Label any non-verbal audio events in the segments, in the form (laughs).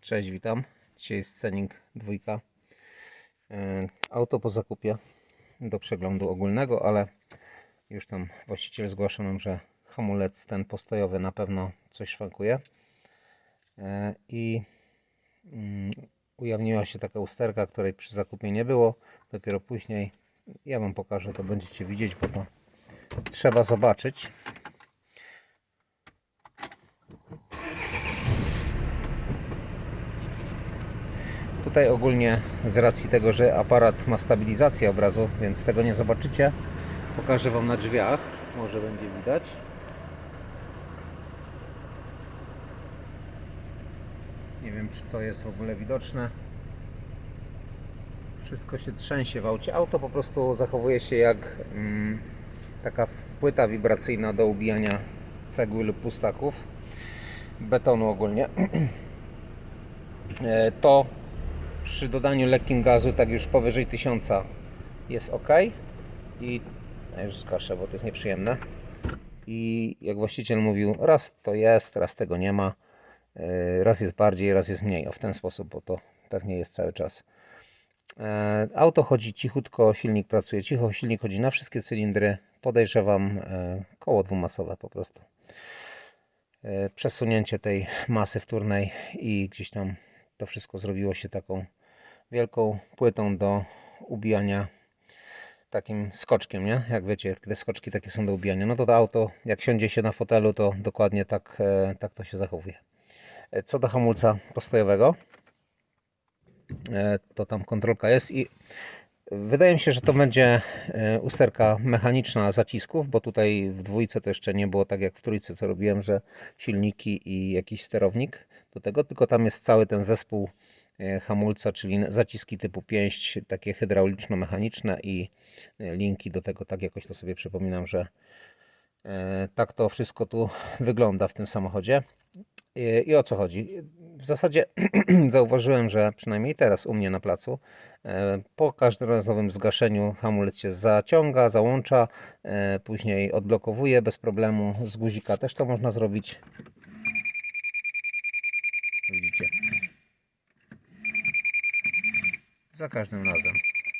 Cześć, witam. Dzisiaj jest Scenic 2. E, Auto po zakupie do przeglądu ogólnego, ale już tam właściciel zgłasza nam, że hamulec ten postojowy na pewno coś szwankuje. E, I mm, ujawniła się taka usterka, której przy zakupie nie było. Dopiero później ja Wam pokażę, to będziecie widzieć, bo to trzeba zobaczyć. Tutaj ogólnie z racji tego, że aparat ma stabilizację obrazu, więc tego nie zobaczycie. Pokażę Wam na drzwiach, może będzie widać. Nie wiem, czy to jest w ogóle widoczne. Wszystko się trzęsie w aucie. Auto po prostu zachowuje się jak mm, taka płyta wibracyjna do ubijania cegły lub pustaków. Betonu ogólnie. (clears throat) E, To przy dodaniu lekkim gazu, tak już powyżej 1000 jest ok. I ja już skaszę, bo to jest nieprzyjemne. I jak właściciel mówił, raz to jest, raz tego nie ma. Yy, Raz jest bardziej, raz jest mniej. O w ten sposób, bo to pewnie jest cały czas. E, Auto chodzi cichutko, silnik pracuje cicho, silnik chodzi na wszystkie cylindry. Podejrzewam e, koło dwumasowe po prostu. E, Przesunięcie tej masy wtórnej i gdzieś tam to wszystko zrobiło się taką wielką płytą do ubijania takim skoczkiem, nie? Jak wiecie, te skoczki takie są do ubijania. No to to auto, jak siądzie się na fotelu, to dokładnie tak, e, tak to się zachowuje. E, Co do hamulca postojowego, e, to tam kontrolka jest i wydaje mi się, że to będzie usterka mechaniczna zacisków, bo tutaj w dwójce to jeszcze nie było tak jak w trójce, co robiłem, że silniki i jakiś sterownik do tego, tylko tam jest cały ten zespół hamulca, czyli zaciski typu pięść, takie hydrauliczno-mechaniczne i e, linki do tego, tak jakoś to sobie przypominam, że e, tak to wszystko tu wygląda w tym samochodzie. I, o co chodzi? W zasadzie (clears throat) zauważyłem, że przynajmniej teraz u mnie na placu e, po każdorazowym zgaszeniu hamulec się zaciąga, załącza, e, później odblokowuje bez problemu. Z guzika też to można zrobić. Widzicie? Za każdym razem,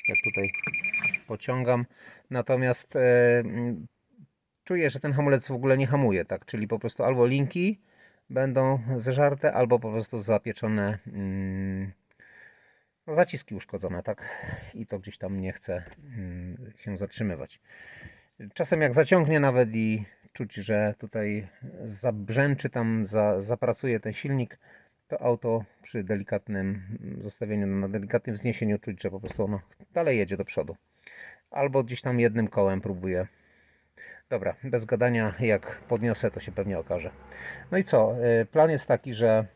jak tutaj pociągam. Natomiast e, m, czuję, że ten hamulec w ogóle nie hamuje, tak? Czyli po prostu albo linki będą zeżarte, albo po prostu zapieczone mm, no, zaciski uszkodzone, tak? I to gdzieś tam nie chce mm, się zatrzymywać. Czasem jak zaciągnie nawet i czuć, że tutaj zabrzęczy tam, za, zapracuje ten silnik, to auto przy delikatnym mm, zostawieniu na delikatnym wzniesieniu czuć, że po prostu ono dalej jedzie do przodu. Albo gdzieś tam jednym kołem próbuje. Dobra, bez gadania, jak podniosę, to się pewnie okaże. No i co? y, Plan jest taki, że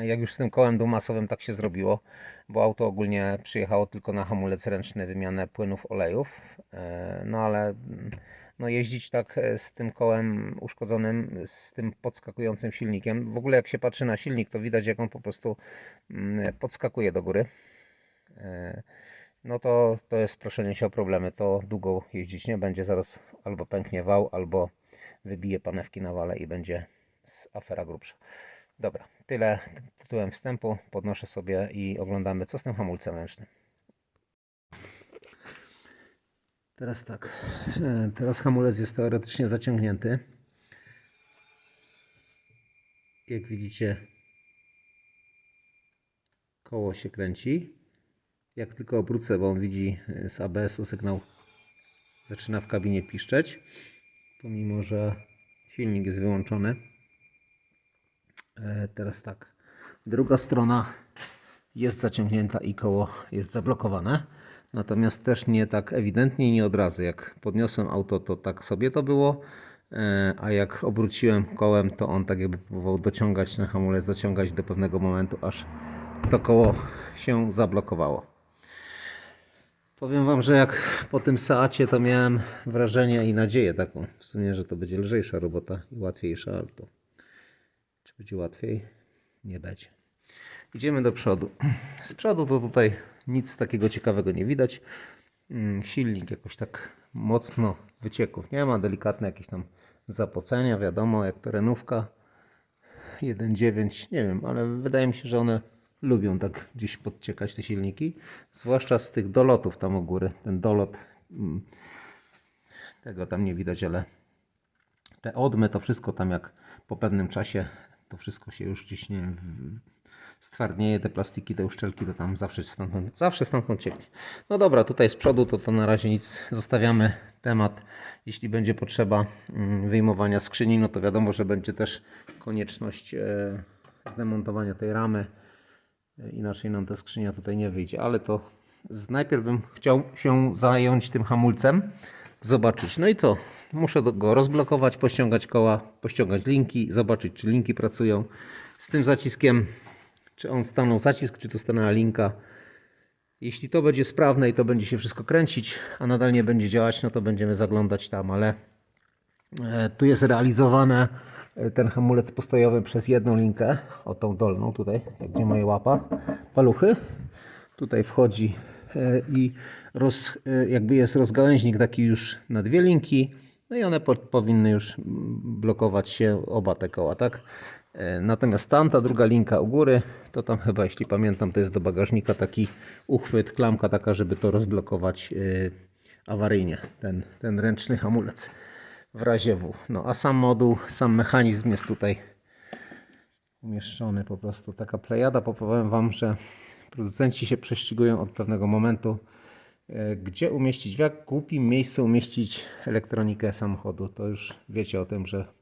jak już z tym kołem dwumasowym tak się zrobiło, bo auto ogólnie przyjechało tylko na hamulec ręczny, wymianę płynów, olejów, e, no ale mm, no jeździć tak e, z tym kołem uszkodzonym, z tym podskakującym silnikiem, w ogóle jak się patrzy na silnik, to widać jak on po prostu mm, podskakuje do góry. E, No to, to jest proszenie się o problemy, to długo jeździć nie będzie, zaraz albo pęknie wał, albo wybije panewki na wale i będzie afera grubsza. Dobra, tyle tytułem wstępu. Podnoszę sobie i oglądamy, co z tym hamulcem ręcznym. Teraz tak. e, Teraz hamulec jest teoretycznie zaciągnięty. Jak widzicie, koło się kręci. Jak tylko obrócę, bo on widzi e, z ABS-u sygnał zaczyna w kabinie piszczeć. Pomimo, że silnik jest wyłączony. E, Teraz tak. Druga strona jest zaciągnięta i koło jest zablokowane. Natomiast też nie tak ewidentnie i nie od razu. Jak podniosłem auto, to tak sobie to było. E, A jak obróciłem kołem, to on tak jakby próbował dociągać na hamulec, zaciągać do pewnego momentu, aż to koło się zablokowało. Powiem Wam, że jak po tym Seacie to miałem wrażenie i nadzieję taką, w sumie, że to będzie lżejsza robota i łatwiejsza, ale to czy będzie łatwiej? Nie będzie. Idziemy do przodu. Z przodu to tutaj nic takiego ciekawego nie widać. Mm, Silnik jakoś tak mocno wycieków nie ma, delikatne jakieś tam zapocenia, wiadomo, jak terenówka. 1.9, nie wiem, ale wydaje mi się, że one lubią tak gdzieś podciekać te silniki, zwłaszcza z tych dolotów tam u góry. Ten dolot, mm, tego tam nie widać, ale te odmy, to wszystko tam jak po pewnym czasie, to wszystko się już gdzieś, nie wiem, stwardnieje, te plastiki, te uszczelki, to tam zawsze stamtąd, zawsze stamtąd cieknie. No dobra, tutaj z przodu to, to na razie nic, zostawiamy temat. Jeśli będzie potrzeba mm, wyjmowania skrzyni, no to wiadomo, że będzie też konieczność e, zdemontowania tej ramy. E, Inaczej nam ta skrzynia tutaj nie wyjdzie, ale to najpierw bym chciał się zająć tym hamulcem, zobaczyć. No i co? Muszę go rozblokować, pościągać koła, pościągać linki, zobaczyć czy linki pracują. Z tym zaciskiem, czy on stanął zacisk, czy tu stanęła linka. Jeśli to będzie sprawne i to będzie się wszystko kręcić, a nadal nie będzie działać, no to będziemy zaglądać tam, ale e, tu jest realizowane e, ten hamulec postojowy przez jedną linkę, o tą dolną tutaj, gdzie moje łapa, paluchy. Tutaj wchodzi e, i roz, jakby jest rozgałęźnik taki już na dwie linki, no i one po, powinny już blokować się oba te koła, tak? E, Natomiast tamta druga linka u góry, to tam chyba, jeśli pamiętam, to jest do bagażnika taki uchwyt, klamka taka, żeby to rozblokować e, awaryjnie, ten, ten ręczny hamulec w razie W. No a sam moduł, sam mechanizm jest tutaj umieszczony po prostu. Taka plejada, powiem Wam, że producenci się prześcigują od pewnego momentu, e, gdzie umieścić, w jak głupim miejscu umieścić elektronikę samochodu. To już wiecie o tym, że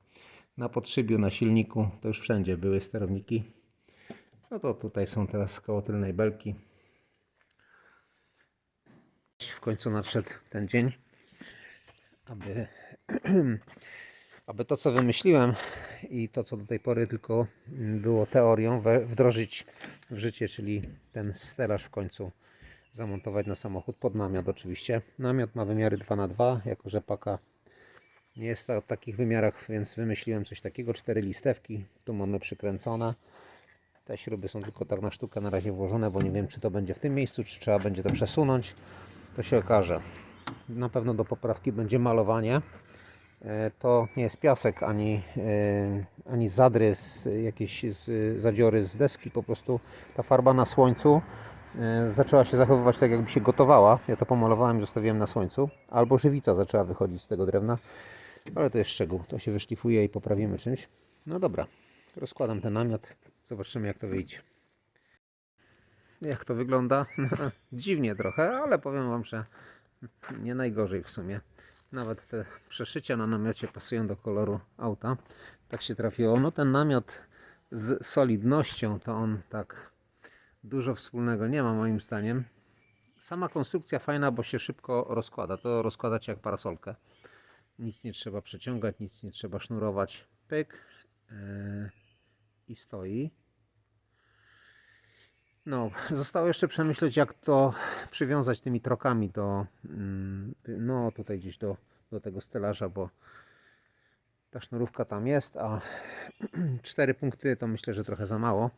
na podszybiu, na silniku, to już wszędzie były sterowniki. No to tutaj są teraz koło tylnej belki. W końcu nadszedł ten dzień, aby, (clears throat) aby to, co wymyśliłem i to, co do tej pory tylko było teorią, wdrożyć w życie, czyli ten stelaż w końcu zamontować na samochód pod namiot oczywiście. Namiot ma wymiary 2x2, jako że paka nie jest ta- w takich wymiarach, więc wymyśliłem coś takiego. Cztery listewki, tu mamy przykręcone. Te śruby są tylko tak na sztukę na razie włożone, bo nie wiem, czy to będzie w tym miejscu, czy trzeba będzie to przesunąć. To się okaże. Na pewno do poprawki będzie malowanie. E, To nie jest piasek ani, e, ani zadry, z, jakieś z, zadziory z deski. Po prostu ta farba na słońcu e, zaczęła się zachowywać tak, jakby się gotowała. Ja to pomalowałem zostawiłem na słońcu. Albo żywica zaczęła wychodzić z tego drewna. Ale to jest szczegół. To się wyszlifuje i poprawimy czymś. No dobra, rozkładam ten namiot. Zobaczymy, jak to wyjdzie. Jak to wygląda? (laughs) Dziwnie trochę, ale powiem Wam, że nie najgorzej w sumie. Nawet te przeszycia na namiocie pasują do koloru auta. Tak się trafiło. No ten namiot z solidnością to on tak dużo wspólnego nie ma moim zdaniem. Sama konstrukcja fajna, bo się szybko rozkłada. To rozkładać jak parasolkę. Nic nie trzeba przeciągać, nic nie trzeba sznurować. Pyk yy, i stoi. No, (laughs) zostało jeszcze przemyśleć, jak to przywiązać tymi trokami do, mm, no tutaj gdzieś do, do tego stelaża, bo ta sznurówka tam jest, a (clears throat) cztery punkty to myślę, że trochę za mało.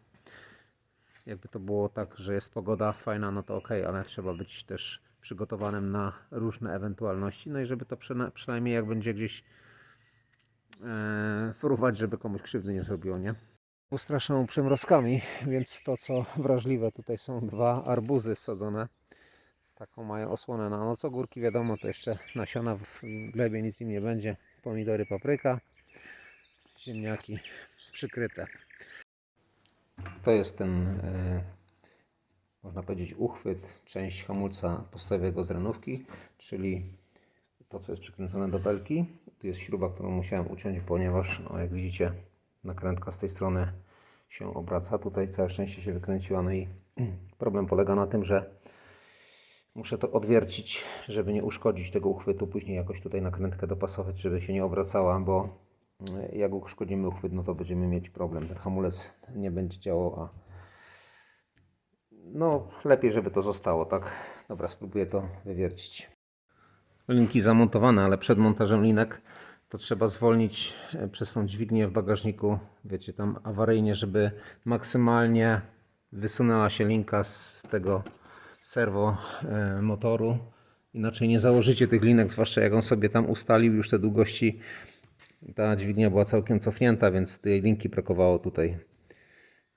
Jakby to było tak, że jest pogoda fajna, no to ok, ale trzeba być też przygotowanym na różne ewentualności, no i żeby to przyna- przynajmniej jak będzie gdzieś e, fruwać, żeby komuś krzywdy nie zrobiło, nie? ustraszą przymrozkami, więc to co wrażliwe, tutaj są dwa arbuzy wsadzone. Taką mają osłonę na noc. Ogórki wiadomo, to jeszcze nasiona w glebie, nic im nie będzie. Pomidory, papryka, ziemniaki przykryte. To jest ten, e, można powiedzieć, uchwyt, część hamulca postawowego z renówki, czyli to, co jest przykręcone do belki. Tu jest śruba, którą musiałem uciąć, ponieważ, no, jak widzicie, nakrętka z tej strony się obraca. Tutaj całe szczęście się wykręciła. No i (clears throat) problem polega na tym, że muszę to odwiercić, żeby nie uszkodzić tego uchwytu. Później jakoś tutaj nakrętkę dopasować, żeby się nie obracała, bo e, jak uszkodzimy uchwyt, no to będziemy mieć problem. Ten hamulec nie będzie działał, a no lepiej, żeby to zostało, tak? Dobra, spróbuję to wywiercić. Linki zamontowane, ale przed montażem linek to trzeba zwolnić e, przez tą dźwignię w bagażniku, wiecie, tam awaryjnie, żeby maksymalnie wysunęła się linka z tego serwo e, motoru. Inaczej nie założycie tych linek, zwłaszcza jak on sobie tam ustalił już te długości Ta dźwignia była całkiem cofnięta, więc tej linki brakowało tutaj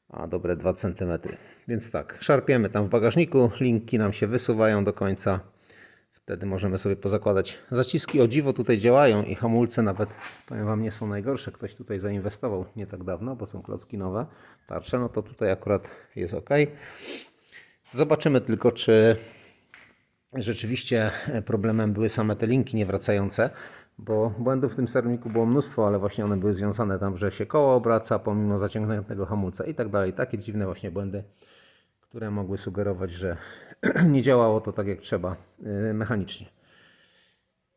a dobre 2 cm. Więc tak, szarpiemy tam w bagażniku, linki nam się wysuwają do końca. Wtedy możemy sobie pozakładać zaciski. O dziwo tutaj działają i hamulce nawet, powiem Wam, nie są najgorsze. Ktoś tutaj zainwestował nie tak dawno, bo są klocki nowe, tarcze, no to tutaj akurat jest ok. Zobaczymy tylko, czy rzeczywiście problemem były same te linki niewracające, bo błędów w tym sterowniku było mnóstwo, ale właśnie one były związane tam, że się koło obraca pomimo zaciągniętego hamulca i tak dalej. Takie dziwne właśnie błędy, które mogły sugerować, że (clears throat) nie działało to tak jak trzeba yy, mechanicznie.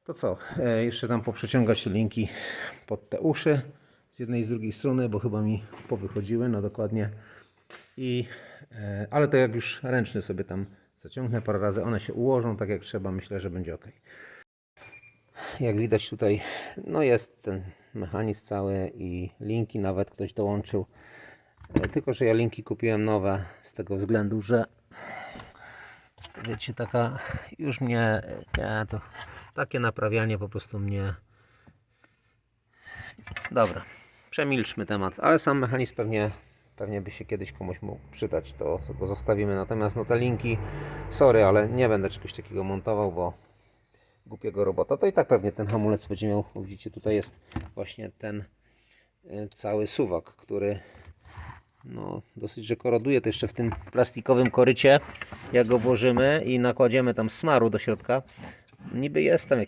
To co? E, jeszcze tam poprzeciągać linki pod te uszy z jednej i z drugiej strony, bo chyba mi powychodziły, no dokładnie. I, e, ale to jak już ręczny sobie tam zaciągnę parę razy, one się ułożą tak jak trzeba, myślę, że będzie ok. Jak widać tutaj, no jest ten mechanizm cały i linki nawet ktoś dołączył. E, Tylko, że ja linki kupiłem nowe z tego względu, że wiecie, taka już mnie, nie, to takie naprawianie po prostu mnie. Dobra, przemilczmy temat, ale sam mechanizm pewnie, pewnie by się kiedyś komuś mógł przydać, to go zostawimy. Natomiast no te linki, sorry, ale nie będę czegoś takiego montował, bo głupiego robota, to i tak pewnie ten hamulec będzie miał, widzicie, tutaj jest właśnie ten y, cały suwak, który no, dosyć, że koroduje. To jeszcze w tym plastikowym korycie, jak go włożymy i nakładziemy tam smaru do środka, niby jest tam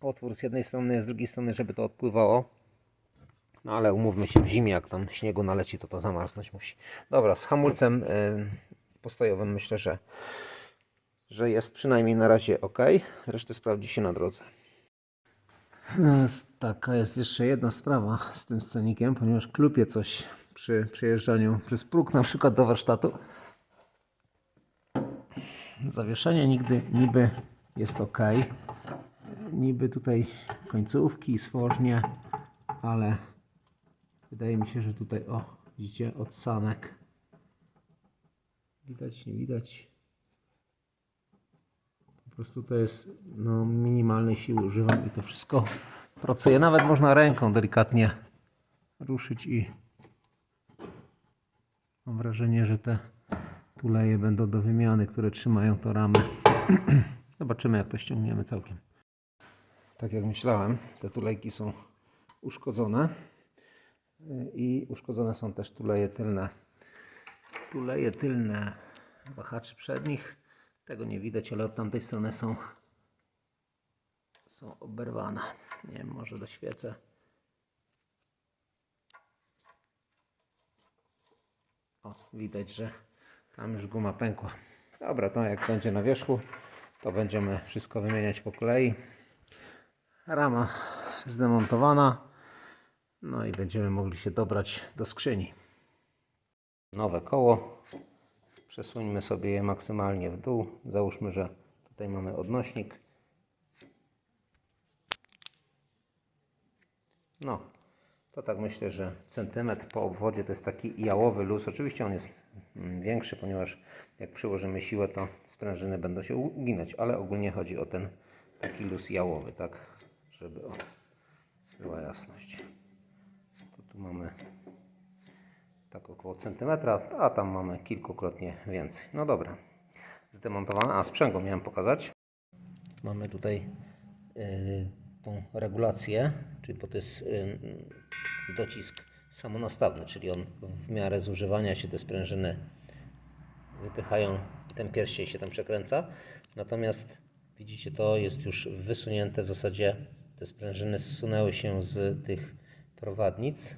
otwór z jednej strony, z drugiej strony, żeby to odpływało, no ale umówmy się, w zimie jak tam śniegu naleci, to to zamarznąć musi. Dobra, z hamulcem y, postojowym myślę, że że jest przynajmniej na razie ok. Resztę sprawdzi się na drodze. Taka jest jeszcze jedna sprawa z tym scenikiem, ponieważ klupie coś przy przejeżdżaniu przez próg, na przykład do warsztatu. Zawieszenie nigdy niby jest ok. Niby tutaj końcówki, stworznie, ale wydaje mi się, że tutaj, o, widzicie, od sanek. Widać, nie widać. Po prostu to jest no, minimalnej siły używam i to wszystko pracuje. Nawet można ręką delikatnie ruszyć i mam wrażenie, że te tuleje będą do wymiany, które trzymają to ramę. (clears throat) Zobaczymy jak to ściągniemy całkiem. Tak jak myślałem, te tulejki są uszkodzone i uszkodzone są też tuleje tylne. Tuleje tylne wahaczy przednich tego nie widać, ale od tamtej strony są, są oberwane. Nie wiem, może doświecę. O, widać, że tam już guma pękła. Dobra, to jak będzie na wierzchu, to będziemy wszystko wymieniać po kolei. Rama zdemontowana. No i będziemy mogli się dobrać do skrzyni. Nowe koło Przesuńmy sobie je maksymalnie w dół. Załóżmy, że tutaj mamy odnośnik. No, to tak myślę, że centymetr po obwodzie to jest taki jałowy luz. Oczywiście on jest mm, większy, ponieważ jak przyłożymy siłę, to sprężyny będą się uginać, ale ogólnie chodzi o ten taki luz jałowy, tak, żeby o, była jasność. To tu mamy tak około centymetra, a tam mamy kilkukrotnie więcej. No dobra, zdemontowane. A sprzęgło miałem pokazać. Mamy tutaj yy, tą regulację, czyli bo to jest yy, docisk samonastawny, czyli on w miarę zużywania się te sprężyny wypychają ten pierścień się tam przekręca. Natomiast widzicie, to jest już wysunięte w zasadzie. Te sprężyny zsunęły się z tych prowadnic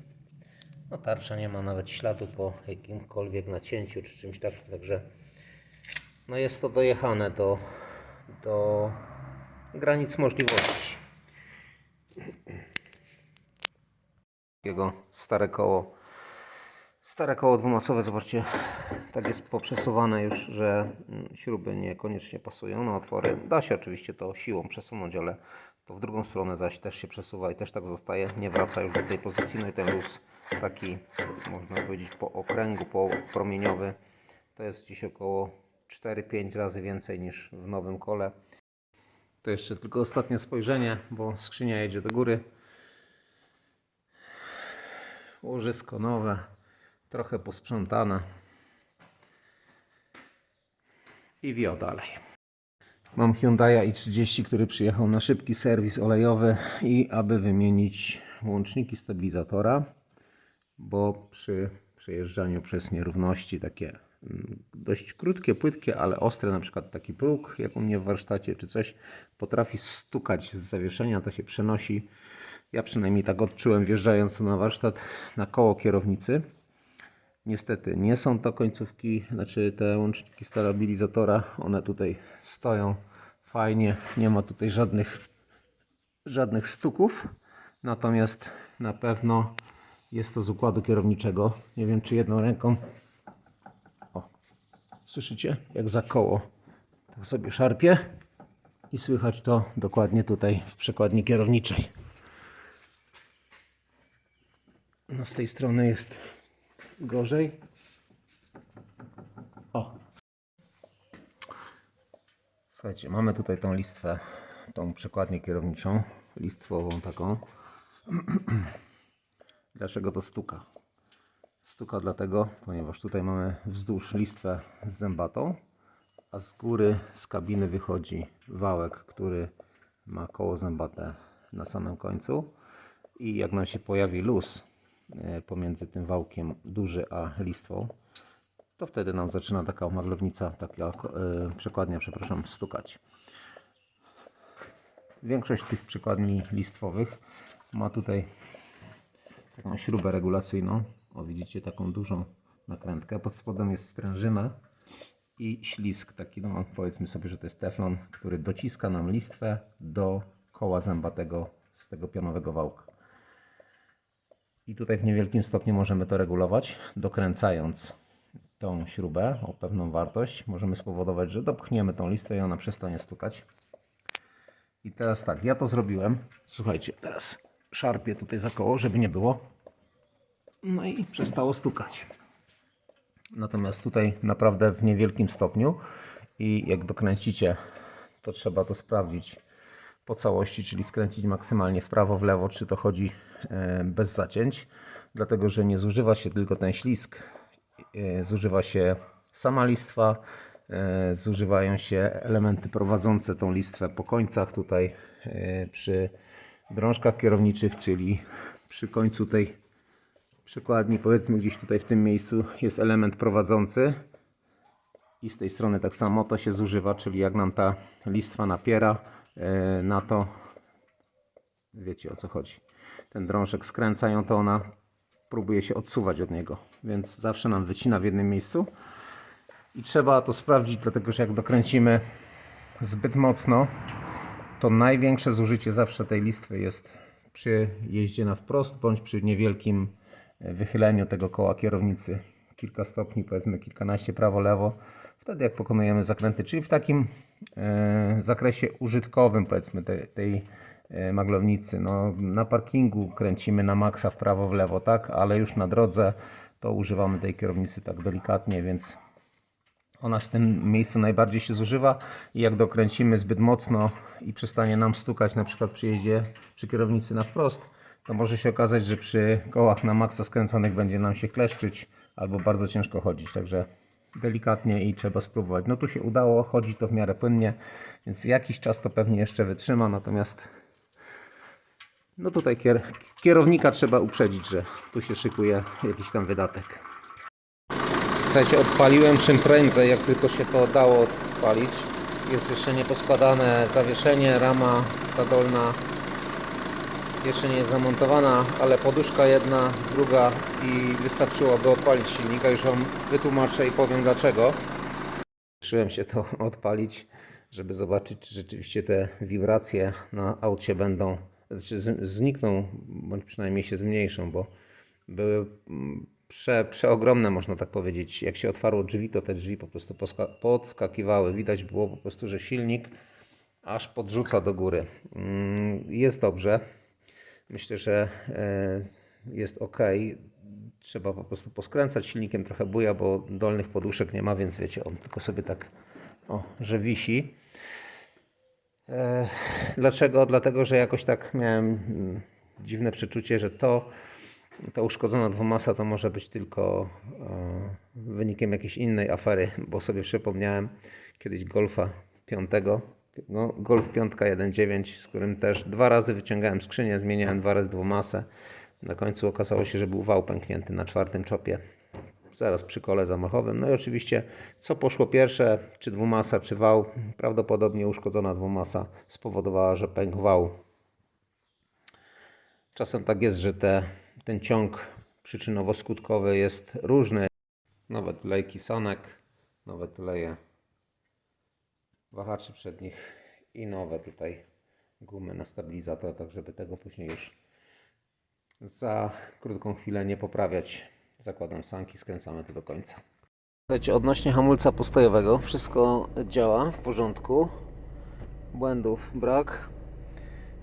no tarcza nie ma nawet śladu po jakimkolwiek nacięciu czy czymś takim, także no jest to dojechane do, do granic możliwości. Jego stare koło, stare koło dwumasowe, zobaczcie, tak jest poprzesuwane już, że mm, śruby niekoniecznie pasują na otwory. Da się oczywiście to siłą przesunąć, ale to w drugą stronę zaś też się przesuwa i też tak zostaje, nie wraca już do tej pozycji, no i ten luz taki, można powiedzieć, po okręgu, po promieniowy, to jest gdzieś około 4-5 razy więcej niż w nowym kole. To jeszcze tylko ostatnie spojrzenie, bo skrzynia jedzie do góry. łożysko nowe, trochę posprzątane. I wio dalej. Mam Hyundai i30, który przyjechał na szybki serwis olejowy i aby wymienić łączniki stabilizatora, bo przy przejeżdżaniu przez nierówności takie mm, dość krótkie, płytkie, ale ostre, na przykład taki próg, jak u mnie w warsztacie czy coś, potrafi stukać z zawieszenia, to się przenosi. Ja przynajmniej tak odczułem wjeżdżając na warsztat na koło kierownicy. Niestety nie są to końcówki, znaczy te łączniki stabilizatora, one tutaj stoją fajnie, nie ma tutaj żadnych, żadnych stuków, natomiast na pewno jest to z układu kierowniczego. Nie wiem czy jedną ręką, o, słyszycie jak za koło, tak sobie szarpie i słychać to dokładnie tutaj w przekładni kierowniczej. No z tej strony jest gorzej. O. Słuchajcie, mamy tutaj tą listwę, tą przekładnię kierowniczą, listwową taką. (clears throat) Dlaczego to stuka? Stuka dlatego, ponieważ tutaj mamy wzdłuż listwę z zębatą, a z góry z kabiny wychodzi wałek, który ma koło zębate na samym końcu i jak nam się pojawi luz pomiędzy tym wałkiem duży a listwą, to wtedy nam zaczyna taka maglownica, taka e, przekładnia, przepraszam, stukać. Większość tych przekładni listwowych ma tutaj taką śrubę regulacyjną. O, widzicie taką dużą nakrętkę. Pod spodem jest sprężyna i ślisk, taki, no powiedzmy sobie, że to jest teflon, który dociska nam listwę do koła zębatego z tego pionowego wałka. I tutaj w niewielkim stopniu możemy to regulować, dokręcając tą śrubę o pewną wartość. Możemy spowodować, że dopchniemy tą listwę i ona przestanie stukać. I teraz tak, ja to zrobiłem. Słuchajcie, teraz szarpię tutaj za koło, żeby nie było. No i przestało stukać. Natomiast tutaj naprawdę w niewielkim stopniu i jak dokręcicie, to trzeba to sprawdzić po całości, czyli skręcić maksymalnie w prawo, w lewo, czy to chodzi bez zacięć, dlatego że nie zużywa się tylko ten ślisk, e, zużywa się sama listwa, e, zużywają się elementy prowadzące tą listwę po końcach tutaj e, przy drążkach kierowniczych, czyli przy końcu tej przykładni, powiedzmy gdzieś tutaj w tym miejscu jest element prowadzący i z tej strony tak samo to się zużywa, czyli jak nam ta listwa napiera e, na to, wiecie o co chodzi. Ten drążek skręcają, to ona próbuje się odsuwać od niego, więc zawsze nam wycina w jednym miejscu i trzeba to sprawdzić, dlatego że jak dokręcimy zbyt mocno, to największe zużycie zawsze tej listwy jest przy jeździe na wprost bądź przy niewielkim e, wychyleniu tego koła kierownicy. Kilka stopni, powiedzmy kilkanaście prawo, lewo. Wtedy jak pokonujemy zakręty, czyli w takim e, zakresie użytkowym powiedzmy tej, tej maglownicy. No, na parkingu kręcimy na maksa w prawo, w lewo, tak, ale już na drodze to używamy tej kierownicy tak delikatnie, więc ona w tym miejscu najbardziej się zużywa i jak dokręcimy zbyt mocno i przestanie nam stukać na przykład przy jeździe przy kierownicy na wprost, to może się okazać, że przy kołach na maksa skręconych będzie nam się kleszczyć albo bardzo ciężko chodzić, także delikatnie i trzeba spróbować. No tu się udało, chodzi to w miarę płynnie, więc jakiś czas to pewnie jeszcze wytrzyma, natomiast no tutaj kier kierownika trzeba uprzedzić, że tu się szykuje jakiś tam wydatek. Słuchajcie, odpaliłem czym prędzej, jak tylko się to dało odpalić. Jest jeszcze nieposkładane zawieszenie, rama ta dolna jeszcze nie jest zamontowana, ale poduszka jedna, druga i wystarczyłoby odpalić silnika. Już Wam wytłumaczę i powiem dlaczego. Trzymałem się to (laughs) odpalić, żeby zobaczyć, czy rzeczywiście te wibracje na aucie będą, znaczy znikną, bądź przynajmniej się zmniejszą, bo były mm, prze, przeogromne, można tak powiedzieć. Jak się otwarło drzwi, to te drzwi po prostu podskakiwały. Widać było po prostu, że silnik aż podrzuca do góry. Mm, Jest dobrze. Myślę, że e, jest ok. Trzeba po prostu poskręcać silnikiem, trochę buja, bo dolnych poduszek nie ma, więc wiecie, on tylko sobie tak, o, że wisi. E, Dlaczego? Dlatego, że jakoś tak miałem mm, dziwne przeczucie, że to ta uszkodzona dwumasa to może być tylko e, wynikiem jakiejś innej afery, bo sobie przypomniałem kiedyś Golfa 5, no, Golf 5 1.9, z którym też dwa razy wyciągałem skrzynię, zmieniałem dwa razy dwumasę. Na końcu okazało się, że był wał pęknięty na czwartym czopie, zaraz przy kole zamachowym. No i oczywiście, co poszło pierwsze, czy dwumasa, czy wał, prawdopodobnie uszkodzona dwumasa spowodowała, że pękł wał. Czasem tak jest, że te, ten ciąg przyczynowo-skutkowy jest różny. Nowe tuleje kisonek, nowe tuleje wahaczy przednich i nowe tutaj gumy na stabilizator, tak żeby tego później już za krótką chwilę nie poprawiać. Zakładam sanki, skręcamy to do końca. Słuchajcie, odnośnie hamulca postojowego, wszystko działa w porządku. Błędów brak.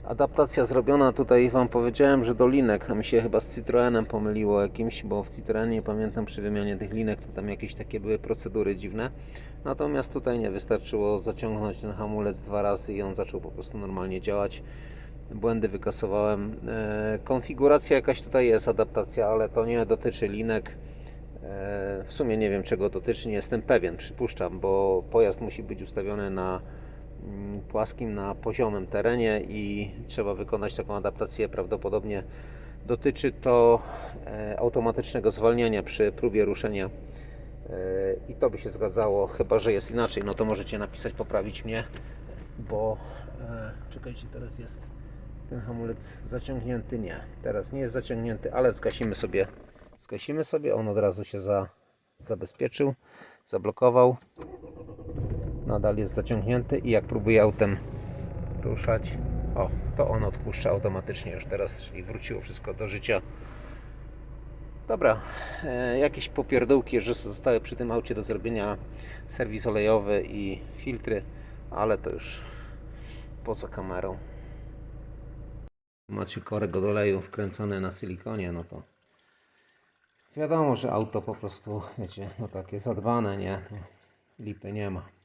Adaptacja zrobiona tutaj Wam powiedziałem, że do linek, a mi się chyba z Citroenem pomyliło jakimś, bo w Citroenie pamiętam przy wymianie tych linek to tam jakieś takie były procedury dziwne. Natomiast tutaj nie wystarczyło zaciągnąć ten hamulec dwa razy i on zaczął po prostu normalnie działać. Błędy wykasowałem. E, konfiguracja jakaś tutaj jest, adaptacja, ale to nie dotyczy linek. E, w sumie nie wiem czego dotyczy, nie jestem pewien, przypuszczam, bo pojazd musi być ustawiony na mm, płaskim, na poziomym terenie i trzeba wykonać taką adaptację. Prawdopodobnie dotyczy to e, automatycznego zwalniania przy próbie ruszenia i to by się zgadzało, chyba że jest inaczej, no to możecie napisać, poprawić mnie, bo czekajcie, teraz jest ten hamulec zaciągnięty, nie, teraz nie jest zaciągnięty, ale zgasimy sobie, zgasimy sobie, on od razu się za, zabezpieczył, zablokował, nadal jest zaciągnięty i jak próbuję autem ruszać, o, to on odpuszcza automatycznie już teraz, czyli wróciło wszystko do życia. Dobra, e, jakieś popierdółki, że zostały przy tym aucie do zrobienia serwis olejowy i filtry, ale to już poza kamerą. Macie korek od oleju wkręcony na silikonie, no to wiadomo, że auto po prostu, wiecie, no takie zadbane, nie? To lipy nie ma.